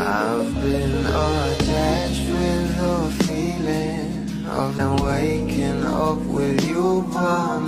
I've been attached with the feeling of now waking up with you by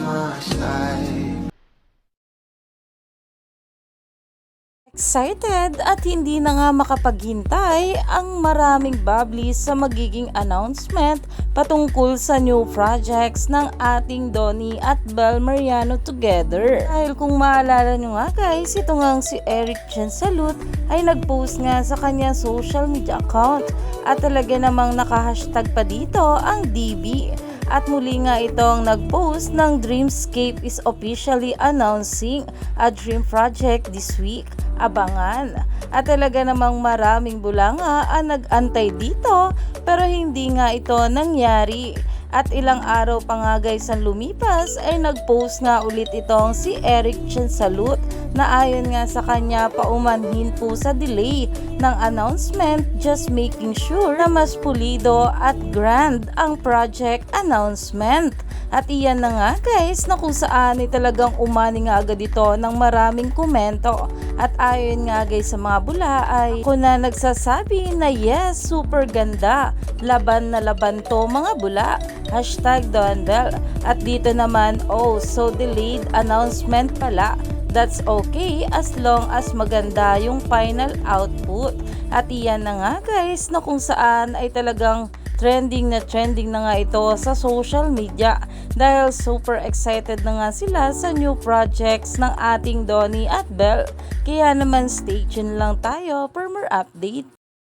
Excited at hindi na nga makapaghintay ang maraming bubbly sa magiging announcement patungkol sa new projects ng ating Donnie at Bel Mariano together. Dahil kung maalala nyo nga guys, ito nga si Eric Chen Salut ay nagpost nga sa kanyang social media account at talaga namang naka-hashtag pa dito ang DB. At muli nga itong nag-post ng Dreamscape is officially announcing a dream project this week. Abangan. At talaga namang maraming bulanga ang nag-antay dito pero hindi nga ito nangyari. At ilang araw pa nga guys ang lumipas ay nag-post nga ulit itong si Eric Chen Salut na ayon nga sa kanya paumanhin po sa delay ng announcement just making sure na mas pulido at grand ang project announcement. At iyan na nga guys na kung saan ay talagang umani nga agad ito ng maraming komento. At ayon nga guys sa mga bula ay ako na nagsasabi na yes, super ganda. Laban na laban to mga bula. Hashtag Don. At dito naman, oh, so delayed announcement pala. That's okay as long as maganda yung final output. At iyan na nga guys na kung saan ay talagang trending na trending na nga ito sa social media dahil super excited na nga sila sa new projects ng ating Donnie at Belle. Kaya naman stay tuned lang tayo for more update.